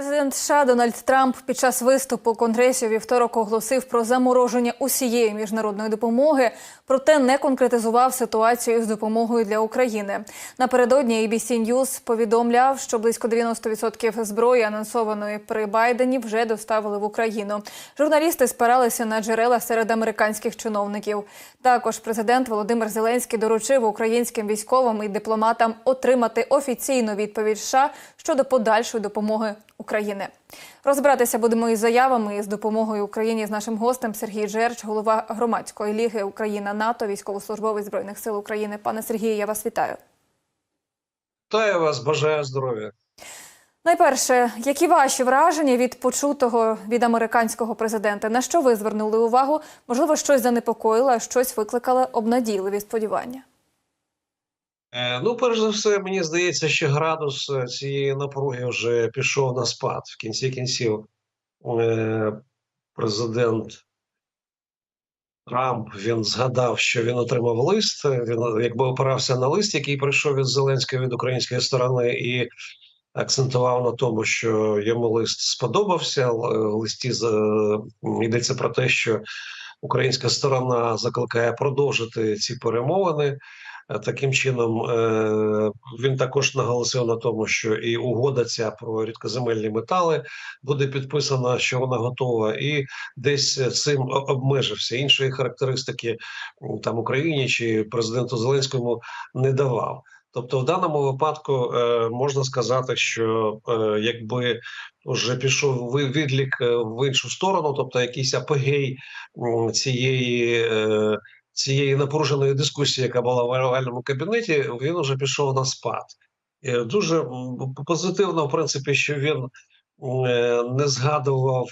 Президент США Дональд Трамп під час виступу Конгресі вівторок оголосив про замороження усієї міжнародної допомоги, проте не конкретизував ситуацію з допомогою для України. Напередодні ABC News повідомляв, що близько 90% зброї, анонсованої при Байдені, вже доставили в Україну. Журналісти спиралися на джерела серед американських чиновників. Також президент Володимир Зеленський доручив українським військовим і дипломатам отримати офіційну відповідь США щодо подальшої допомоги України. Розбиратися будемо із заявами і з допомогою Україні з нашим гостем Сергій Джерч, голова громадської ліги Україна НАТО, військовослужбовець збройних сил України. Пане Сергію, я вас вітаю. Вітаю вас, бажаю здоров'я. Найперше, які ваші враження від почутого від американського президента? На що ви звернули увагу? Можливо, щось занепокоїло, а щось викликало обнадійливі сподівання. Е, Ну, перш за все, мені здається, що градус е, цієї напруги вже пішов на спад. В кінці кінців е, президент Трамп він згадав, що він отримав лист. Він якби опирався на лист, який прийшов від Зеленського від української сторони, і акцентував на тому, що йому лист сподобався. В листі йдеться про те, що українська сторона закликає продовжити ці перемовини. Е, Таким чином, е, він також наголосив на тому, що і угода ця про рідкоземельні метали буде підписана, що вона готова, і десь цим обмежився. Іншої характеристики там Україні чи президенту Зеленському не давав. Тобто, в даному випадку е, можна сказати, що е, якби вже пішов відлік е, в іншу сторону, тобто якийсь апогей цієї. Цієї напруженої дискусії, яка була в овальному кабінеті, він уже пішов на спад. Дуже позитивно, в принципі, що він е, не згадував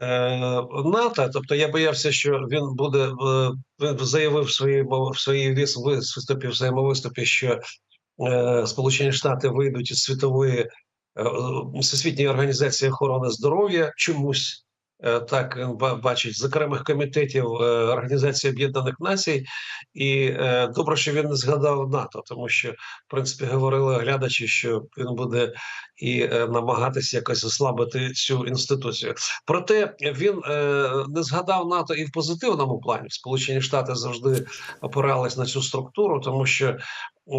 е, НАТО. Тобто я боявся, що він буде е, він заявив в своїй в своїй виступі, в своєму виступі, що Сполучені Штати вийдуть із світової всесвітньої організації охорони здоров'я чомусь. Е, Так він бачить з окремих комітетів е, Організації Об'єднаних Націй, і е, добре, що він не згадав НАТО, тому що в принципі говорили глядачі, що він буде і е, намагатися якось ослабити цю інституцію. Проте він е, не згадав НАТО і в позитивному плані. Сполучені Штати завжди опирались на цю структуру, тому що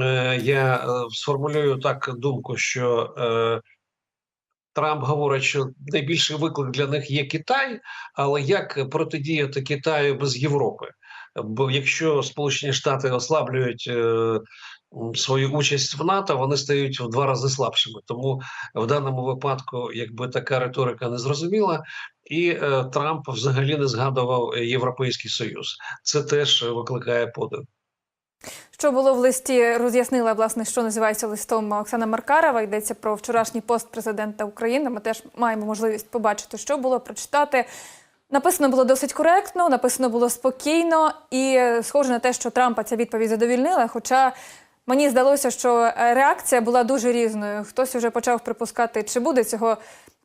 е, я е, сформулюю так думку, що е, Трамп говорить, що найбільший виклик для них є Китай, але як протидіяти Китаю без Європи? Бо якщо Сполучені Штати ослаблюють е, свою участь в НАТО, вони стають в два рази слабшими. Тому в даному випадку, якби така риторика не зрозуміла, і е, Трамп взагалі не згадував Європейський Союз. Це теж викликає подив. Що було в листі, роз'яснила власне, що називається листом Оксана Маркарова. Йдеться про вчорашній пост президента України. Ми теж маємо можливість побачити, що було, прочитати. Написано було досить коректно, написано було спокійно і е, схоже на те, що Трампа ця відповідь задовільнила. Хоча мені здалося, що е, реакція була дуже різною. Хтось вже почав припускати, чи буде цього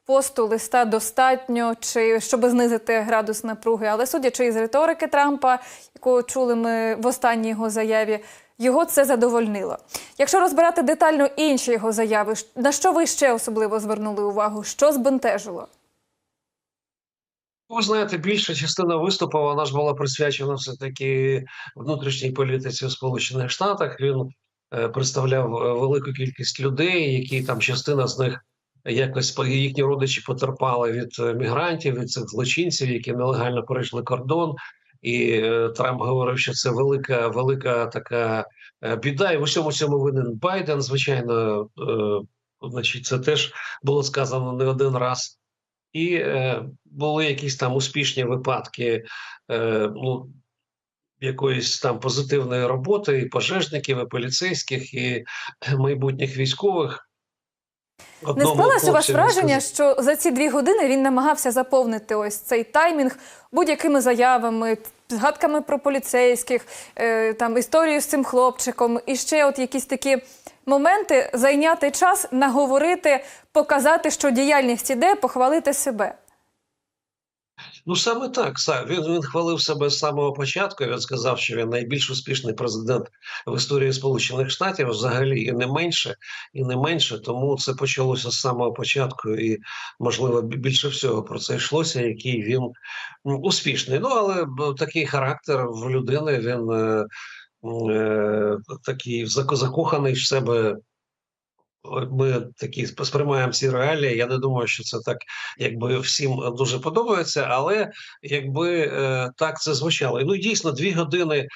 посту листа достатньо, чи щоб знизити градус напруги. Але судячи із риторики Трампа, яку чули ми в останній його заяві, його це задовольнило. Якщо розбирати детально інші його заяви, на що ви ще особливо звернули увагу? Що збентежило? Ви знаєте, більша частина виступу вона ж була присвячена все таки внутрішній політиці в Сполучених Штатах. Він е, представляв е, велику кількість людей, які там частина з них якось їхні родичі потерпали від е, мігрантів, від цих злочинців, які нелегально перейшли кордон. І е, Трамп говорив, що це велика, велика така е, біда. І в усьому цьому винен Байден. Звичайно, значить, це теж було сказано не один раз. І е, були якісь там успішні випадки е, ну, якоїсь там позитивної роботи і пожежників, і поліцейських, і майбутніх військових. Не Одному склалося у вас враження, що за ці дві години він намагався заповнити ось цей таймінг будь-якими заявами, згадками про поліцейських, е, там історію з цим хлопчиком, і ще от якісь такі моменти зайняти час, наговорити, показати, що діяльність іде, похвалити себе. Ну саме так. Він, він хвалив себе з самого початку. Він сказав, що він найбільш успішний президент в історії Сполучених Штатів, взагалі, і не менше, і не менше. Тому це почалося з самого початку, і можливо більше всього про це йшлося, який він успішний. Ну але такий характер в людини. Він е, е, такий зак- закоханий в себе. Ми такі сприймаємо ці реалії. Я не думаю, що це так, якби всім дуже подобається, але якби е, так це звучало. Ну дійсно, дві години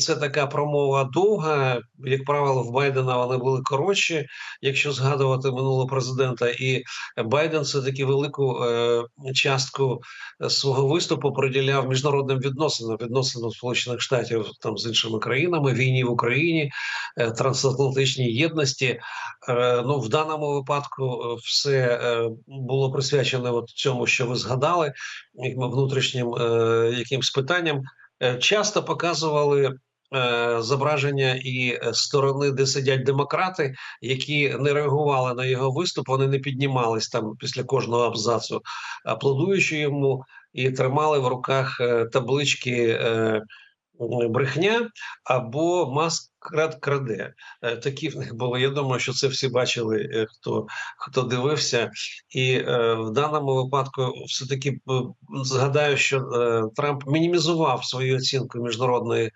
це така промова довга. Як правило, в Байдена вони були коротші, якщо згадувати минулого президента. І Байден все таки велику е, частку свого виступу приділяв міжнародним відносинам, відносинам Сполучених Штатів там з іншими країнами, війні в Україні, е, трансатлантичній єдності. Е, Ну, в даному випадку е, все е, було присвячене от цьому, що ви згадали, внутрішнім якимсь питанням. Часто показували зображення і сторони, де сидять демократи, які не реагували на його виступ, вони не піднімались там після кожного абзацу, аплодуючи йому, і тримали в руках таблички. Брехня або маскрат краде. Е, Такі в них були. Я думаю, що це всі бачили, е, хто хто дивився, і е, в даному випадку все таки згадаю, що Трамп мінімізував свою оцінку міжнародної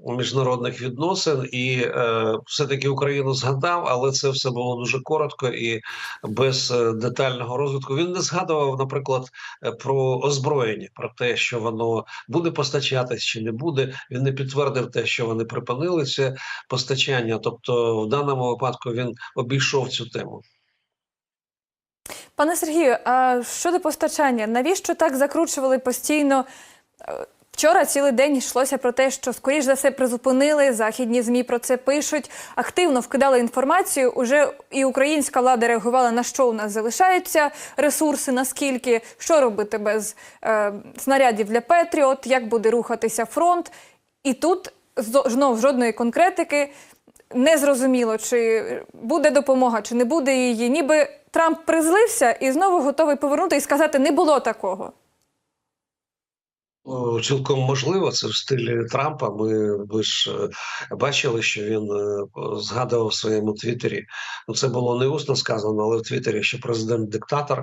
міжнародних відносин, і е, все таки Україну згадав, але це все було дуже коротко і без е, детального розвитку. Він не згадував, наприклад, е, про озброєння, про те, що воно буде постачатись чи не буде. Він не підтвердив те, що вони припинили це постачання. Тобто, в даному випадку він обійшов цю тему. Пане Сергію, а щодо постачання, навіщо так закручували постійно? Вчора цілий день йшлося про те, що скоріш за все призупинили. Західні змі про це пишуть. Активно вкидали інформацію. Уже і українська влада реагувала на що у нас залишаються ресурси, наскільки що робити без е, снарядів для Петріот, як буде рухатися фронт. І тут знов жодної конкретики. Не зрозуміло, чи буде допомога, чи не буде її. Ніби Трамп призлився і знову готовий повернути і сказати, не було такого. Цілком можливо, це в стилі Трампа. Ми ви ж е, бачили, що він е, згадував в своєму твіттері. Ну це було не усно сказано, але в Твіттері, що президент диктатор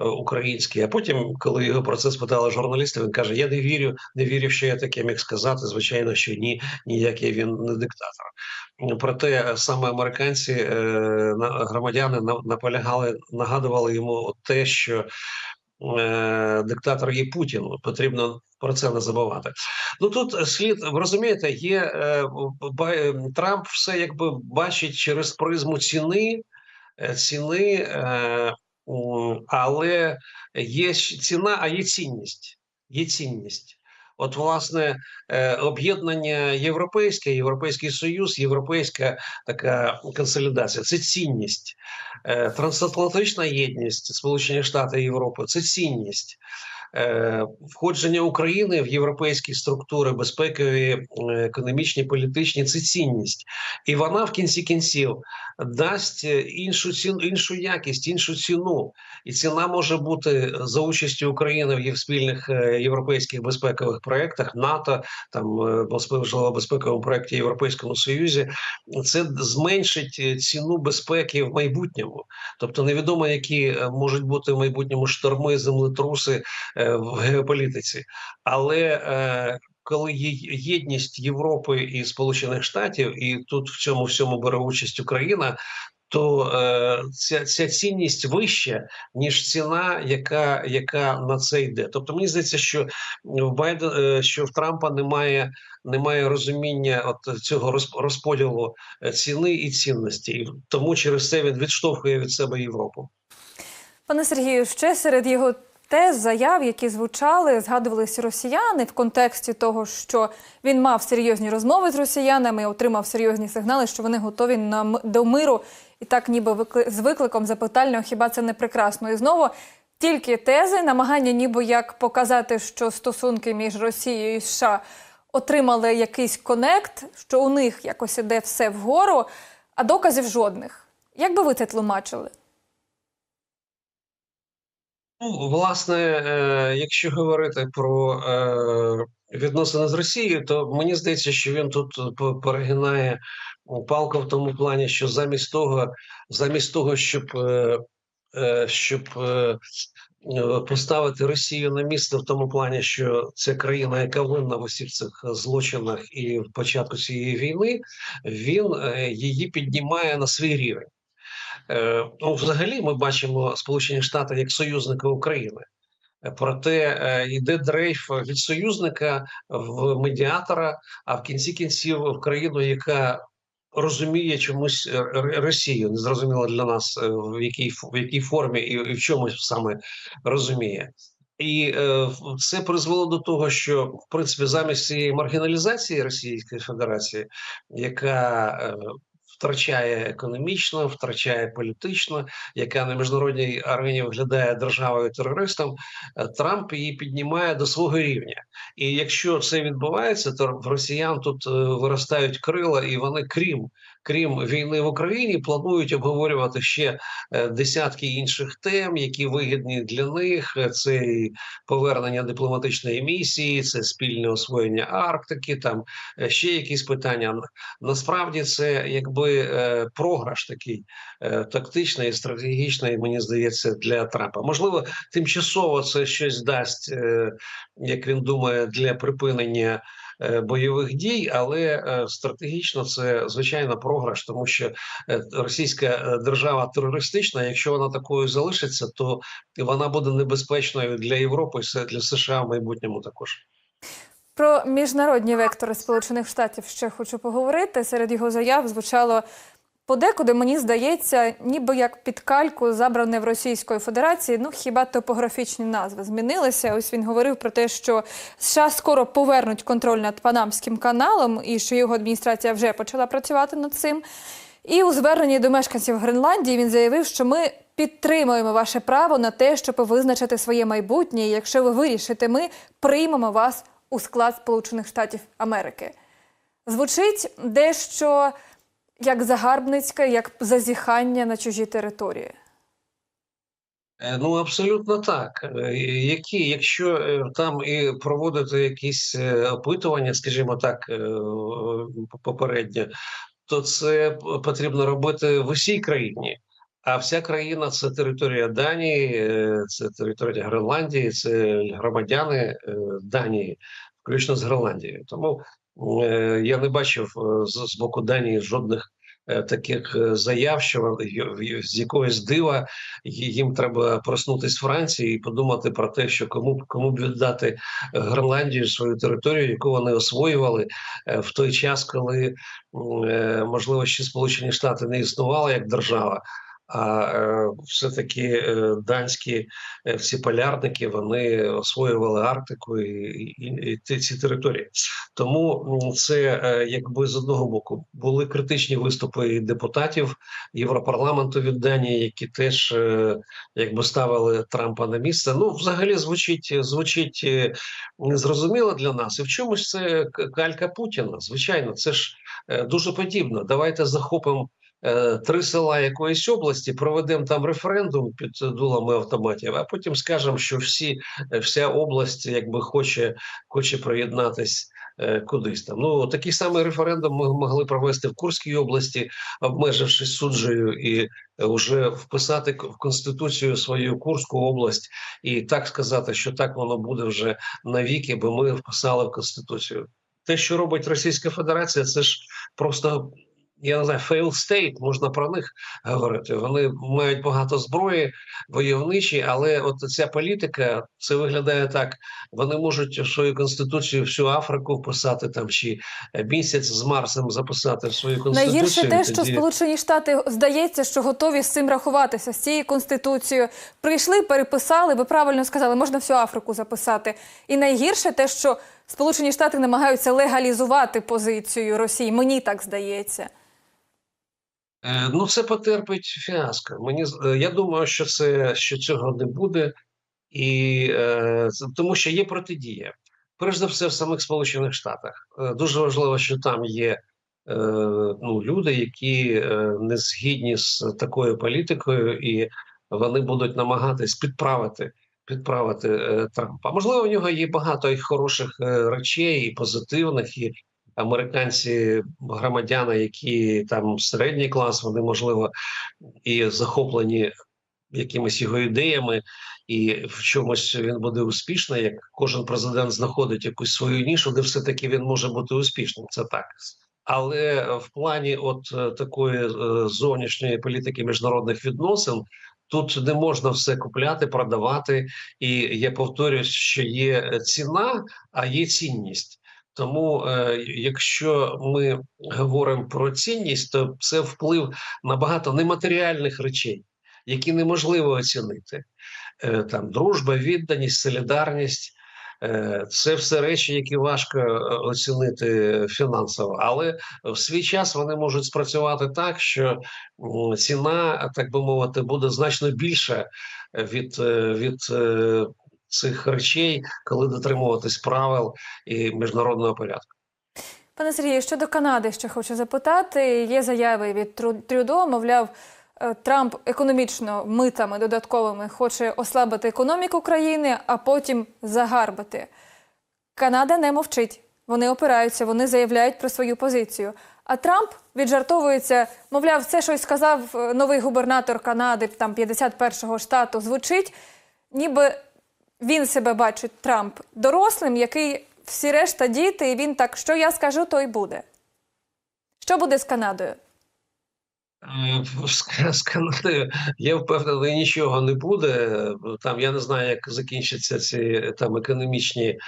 е, український. А потім, коли його про це спитали журналісти, він каже: Я не вірю, не вірив, що я таке міг сказати. Звичайно, що ні, ніякий він не диктатор. Проте саме американці громадяни на- наполягали, нагадували йому те, що диктатор є Путін. Потрібно про це не забувати. Ну тут слід ви розумієте, є е, Трамп все якби бачить через призму ціни, е, ціни, е, але є ціна, а є цінність. Є цінність. От, власне, е, об'єднання європейське, Європейський Союз, європейська така консолідація це цінність. Е, Трансатлантична єдність Сполучені Штати Європи це цінність. Е, Входження України в європейські структури безпекові, е, економічні, політичні це цінність, і вона в кінці кінців дасть е, іншу ціну, іншу якість, іншу ціну. І ціна може бути за участю України в спільних європейських безпекових проєктах НАТО, там безпековому проєкті Європейському Союзі. Це зменшить ціну безпеки в майбутньому. Тобто невідомо, які можуть бути в майбутньому шторми, землетруси в геополітиці, але е, коли є єдність Європи і Сполучених Штатів, і тут в цьому всьому бере участь Україна. То е, ця, ця цінність вища ніж ціна, яка яка на це йде. Тобто мені здається, що в Байден, е, що в Трампа немає немає розуміння от цього розп- розподілу е, ціни і цінності, і тому через це він відштовхує від себе Європу. Пане Сергію, ще серед його тез, заяв, які звучали, згадувалися росіяни в контексті того, що він мав серйозні розмови з росіянами, отримав серйозні сигнали, що вони готові на до миру, і так, ніби викли- з викликом запитального, хіба це не прекрасно? І знову тільки тези, намагання, ніби як показати, що стосунки між Росією і США отримали якийсь конект, що у них якось іде все вгору, а доказів жодних. Як би ви це тлумачили? Ну, власне, е, якщо говорити про е, відносини з Росією, то мені здається, що він тут п- перегинає палку в тому плані, що замість того, замість того, щоб, е, е, щоб е, е, поставити Росію на місце в тому плані, що це країна, яка винна в усіх цих злочинах і в початку цієї війни, він е, її піднімає на свій рівень. Е, Ну, взагалі, ми бачимо Сполучені Штати як союзника України. Е, Проте е, йде дрейф від союзника в медіатора, а в кінці кінців в країну, яка розуміє чомусь Росію, незрозуміло для нас в якій в якій формі і, в чомусь саме розуміє. І е, це призвело до того, що в принципі замість цієї маргіналізації Російської Федерації, яка втрачає економічно, втрачає політично, яка на міжнародній арені виглядає державою терористом, е, Трамп її піднімає до свого рівня. І якщо це відбувається, то в росіян тут е, виростають крила, і вони, крім крім війни в Україні, планують обговорювати ще е, десятки інших тем, які вигідні для них. Це повернення дипломатичної місії, це спільне освоєння Арктики, там ще якісь питання. Насправді це якби е, програш такий е, тактичний і стратегічний, мені здається, для Трампа. Можливо, тимчасово це щось дасть, е, як він думає, для припинення. Бойових дій, але стратегічно це звичайно програш, тому що російська держава терористична. Якщо вона такою залишиться, то вона буде небезпечною для Європи і для США в майбутньому також. Про міжнародні вектори Сполучених Штатів ще хочу поговорити. Серед його заяв звучало подекуди, мені здається, ніби як під кальку забране в Російської Федерації. Ну хіба топографічні назви змінилися? Ось він говорив про те, що США скоро повернуть контроль над Панамським каналом, і що його адміністрація вже почала працювати над цим. І у зверненні до мешканців Гренландії він заявив, що ми підтримуємо ваше право на те, щоб визначити своє майбутнє. Якщо ви вирішите, ми приймемо вас у склад Сполучених Штатів Америки. Звучить дещо як загарбницьке, як зазіхання на чужі території. Е, Ну, абсолютно так. Е, Які, якщо е, там і проводити якісь опитування, скажімо так, попередньо, то це потрібно робити в усій країні. А вся країна це територія Данії, е, це територія Гренландії, це громадяни е, Данії, включно з Гренландією. Тому е, я не бачив з, з боку Данії жодних таких заяв, що з якогось дива їм треба проснутись в Франції і подумати про те, що кому кому б віддати Гренландію свою територію, яку вони освоювали в той час, коли можливо ще Сполучені Штати не існували як держава. А е, все-таки е, данські е, всі полярники вони освоювали Арктику і, і, і ці території. Тому це якби з одного боку були критичні виступи депутатів Європарламенту від Данії, які теж якби ставили Трампа на місце. Ну, взагалі, звучить звучить незрозуміло для нас, і в чомусь це калька Путіна. Звичайно, це ж дуже подібно. Давайте захопимо. Е, Три села якоїсь області проведемо там референдум під дулами автоматів, а потім скажемо, що всі е, вся область якби хоче хоче приєднатись е, кудись там. Ну такий самий референдум ми могли провести в Курській області, обмежившись суджею, і вже вписати в конституцію свою Курську область і так сказати, що так воно буде вже навіки, бо ми вписали в конституцію. Те, що робить Російська Федерація, це ж просто. Я не знаю, fail state, можна про них говорити. Вони мають багато зброї, войовничі, але от ця політика це виглядає так: вони можуть в свою конституцію всю Африку вписати там чи місяць з Марсом записати в свою конституцію. Найгірше те, що тоді- Сполучені Штати здається, що готові з цим рахуватися з цією конституцією. Прийшли, переписали, ви правильно сказали, можна всю Африку записати. І найгірше те, що Сполучені Штати намагаються легалізувати позицію Росії. Мені так здається. Е, Ну, це потерпить фіаско. Мені е, я думаю, що це що цього не буде, і е, тому що є протидія. Перш за все, в самих Сполучених Штатах Е, дуже важливо, що там є е, ну, люди, які не згідні з такою політикою, і вони будуть намагатись підправити підправити е, Трампа. Можливо, у нього є багато і хороших е, речей, і позитивних, і американці, громадяни, які там середній клас, вони можливо і захоплені якимись його ідеями, і в чомусь він буде успішний. Як кожен президент знаходить якусь свою нішу, де все таки він може бути успішним. Це так. Але в плані от е, такої е, зовнішньої політики міжнародних відносин тут не можна все купляти, продавати. І я повторюсь, що є ціна, а є цінність. Тому, е, якщо ми говоримо про цінність, то це вплив на багато нематеріальних речей, які неможливо оцінити. Е, Там дружба, відданість, солідарність. Е, Це все речі, які важко оцінити фінансово, але в свій час вони можуть спрацювати так, що ціна, так би мовити, буде значно більша від, від цих речей, коли дотримуватись правил і міжнародного порядку. Пане Сергію, щодо Канади, ще хочу запитати. Є заяви від Трюдо, мовляв, е, Трамп економічно митами додатковими хоче ослабити економіку країни, а потім загарбати. Канада не мовчить. Вони опираються, вони заявляють про свою позицію. А Трамп віджартовується, мовляв, це щось сказав е, новий губернатор Канади, там 51-го штату. Звучить, ніби він себе бачить Трамп дорослим, який всі решта діти, і він так, що я скажу, то й буде. Що буде з Канадою? Е, з- Канадою я впевнений, нічого не буде. Там я не знаю, як закінчаться ці там економічні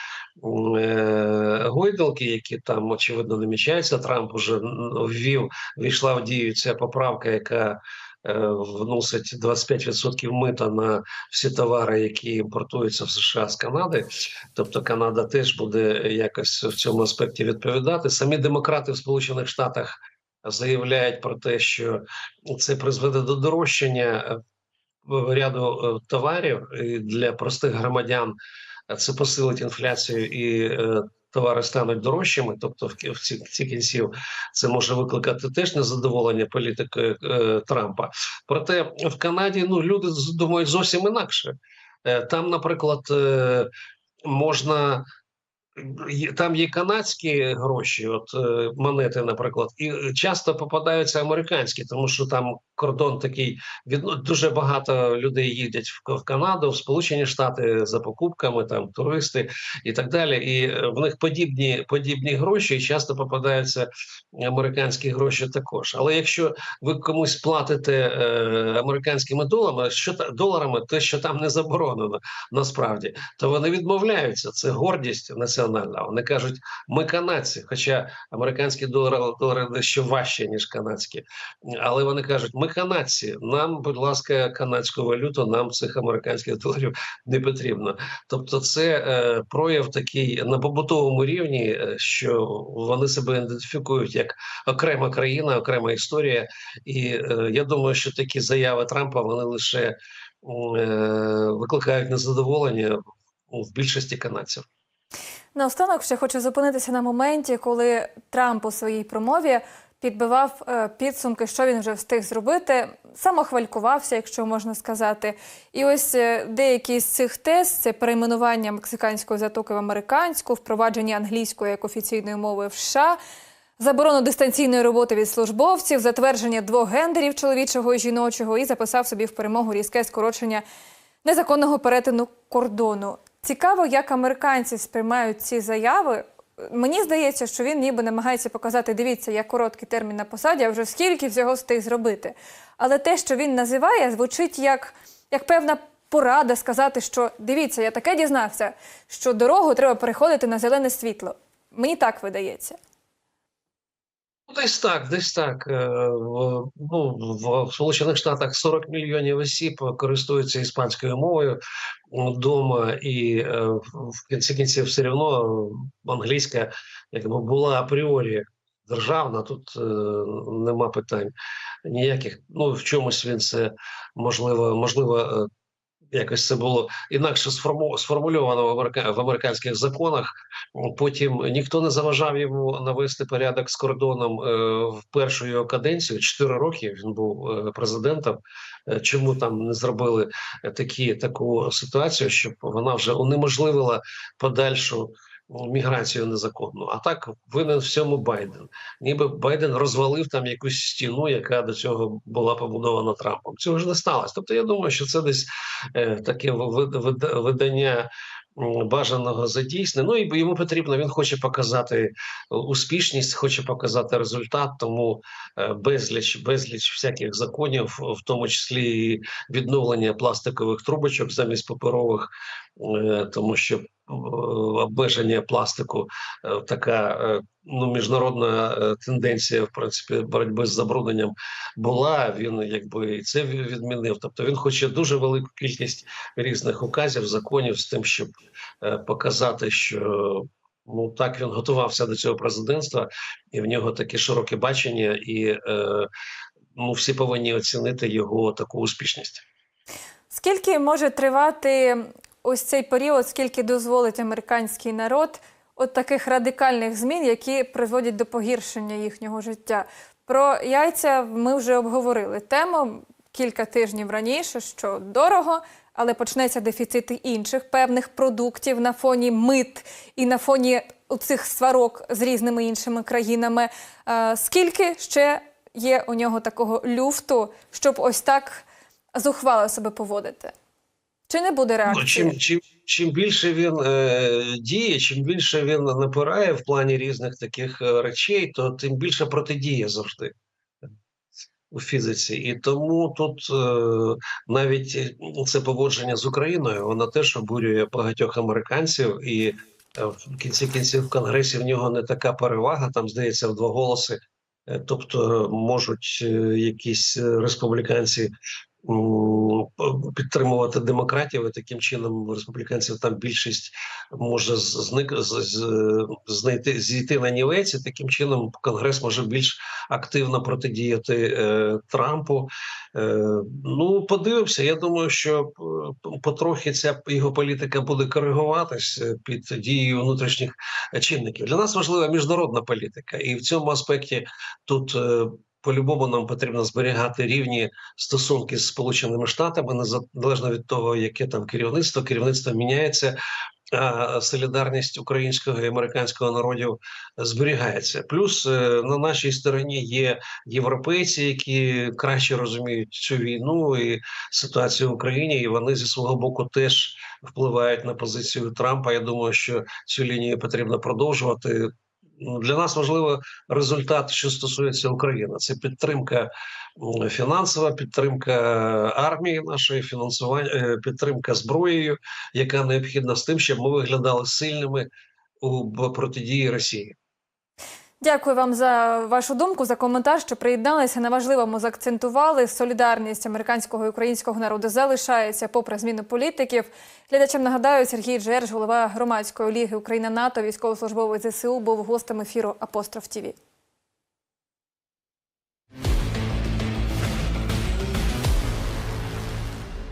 е, гойдалки, які там очевидно намічаються. Трамп уже ввів, війшла в дію ця поправка, яка вносить 25% мита на всі товари, які імпортуються в США з Канади. Тобто Канада теж буде якось в цьому аспекті відповідати. Самі демократи в Сполучених Штатах заявляють про те, що це призведе до дорожчання е, ряду е, товарів і для простих громадян. е, Це посилить інфляцію і е, товари стануть дорожчими. Тобто, в, ці, ці кінців це може викликати теж незадоволення політикою е, Трампа. Проте в Канаді ну люди думають зовсім інакше. Е, Там, наприклад, е, можна. Там є канадські гроші, от е, монети, наприклад, і часто попадаються американські, тому що там кордон такий від ну, дуже багато людей їздять в, Канаду, в Сполучені Штати за покупками, там туристи і так далі. І е, в них подібні подібні гроші, і часто попадаються американські гроші також. Але якщо ви комусь платите е, американськими доларами, що доларами, те, що там не заборонено, насправді, то вони відмовляються. Це гордість національна. Вони кажуть, ми канадці, хоча американські долари, долари дещо важче, ніж канадські. Але вони кажуть, ми канадці, нам, будь ласка, канадську валюту, нам цих американських доларів не потрібно. Тобто, це е, прояв такий на побутовому рівні, е, що вони себе ідентифікують як окрема країна, окрема історія. І е, я думаю, що такі заяви Трампа вони лише е, викликають незадоволення в більшості канадців. Наостанок ще хочу зупинитися на моменті, коли Трамп у своїй промові підбивав е, підсумки, що він вже встиг зробити, самохвалькувався, якщо можна сказати. І ось е, деякі з цих тез це перейменування мексиканської затоки в американську, впровадження англійської як офіційної мови в США. Заборону дистанційної роботи від службовців, затвердження двох гендерів чоловічого і жіночого, і записав собі в перемогу різке скорочення незаконного перетину кордону. Цікаво, як американці сприймають ці заяви. Мені здається, що він ніби намагається показати: дивіться, як короткий термін на посаді, а вже скільки всього встиг зробити. Але те, що він називає, звучить як, як певна порада сказати, що дивіться, я таке дізнався, що дорогу треба переходити на зелене світло. Мені так видається. Ну, Десь так, десь так. Е, Ну, в Сполучених Штатах 40 мільйонів осіб користуються іспанською мовою вдома, і е, в кінці кінців все одно англійська якби була апріорі державна. Тут е, нема питань ніяких. Ну в чомусь він це можливо, можливо. Якось це було інакше сформульовано в, американських законах. Потім ніхто не заважав йому навести порядок з кордоном е, в першу його каденцію. Чотири роки він був е, президентом. Е, Чому там не зробили такі таку ситуацію, щоб вона вже унеможливила подальшу міграцію незаконну? А так винен всьому Байден. Ніби Байден розвалив там якусь стіну, яка до цього була побудована Трампом. Цього ж не сталося. Тобто, я думаю, що це десь е, таке вид- вид- видання бажаного за дійсне. Ну і йому потрібно. Він хоче показати успішність, хоче показати результат. Тому е, безліч, безліч всяких законів, в тому числі і відновлення пластикових трубочок замість паперових, е, тому що обмеження пластику е, така е, ну міжнародна е, тенденція в принципі боротьби з забрудненням була. Він якби і це відмінив. Тобто він хоче дуже велику кількість різних указів, законів з тим, щоб показати, що. Ну так він готувався до цього президентства, і в нього таке широке бачення, і е, ну всі повинні оцінити його таку успішність. Скільки може тривати ось цей період, скільки дозволить американський народ от таких радикальних змін, які призводять до погіршення їхнього життя? Про яйця ми вже обговорили тему кілька тижнів раніше, що дорого, але почнеться дефіцит інших певних продуктів на фоні мит і на фоні цих сварок з різними іншими країнами. Е, Скільки ще є у нього такого люфту, щоб ось так зухвало себе поводити? Чи не буде Ну, реакції? чим, чим, чим більше він е, діє, чим більше він напирає в плані різних таких е, речей, то тим більше протидіє завжди у фізиці. І тому тут е, навіть е, це поводження з Україною, воно теж обурює багатьох американців, і е, в кінці кінців в Конгресі в нього не така перевага, там здається в два голоси. Тобто можуть якісь республіканці підтримувати демократів, і таким чином республіканців там більшість може зник знайти зійти на нівець, і таким чином Конгрес може більш активно протидіяти е, Трампу. Е, ну, подивимося. Я думаю, що е, потрохи ця його політика буде коригуватись е, під дією внутрішніх чинників. Для нас важлива міжнародна політика, і в цьому аспекті тут. е, По-любому нам потрібно зберігати рівні стосунки з Сполученими Штатами, незалежно від того, яке там керівництво, керівництво міняється, а солідарність українського і американського народів зберігається. Плюс е, на нашій стороні є європейці, які краще розуміють цю війну і ситуацію в Україні, і вони зі свого боку теж впливають на позицію Трампа. Я думаю, що цю лінію потрібно продовжувати. Для нас важливо результат, що стосується України. Це підтримка фінансова, підтримка армії нашої, фінансування, е, підтримка зброєю, яка необхідна з тим, щоб ми виглядали сильними у протидії Росії. Дякую вам за вашу думку, за коментар, що приєдналися. На важливому заакцентували. Солідарність американського і українського народу залишається попри зміну політиків. Глядачам нагадаю, Сергій Джерж, голова громадської ліги Україна НАТО, військовослужбовець ЗСУ, був гостем ефіру Апостроф ТІВІ.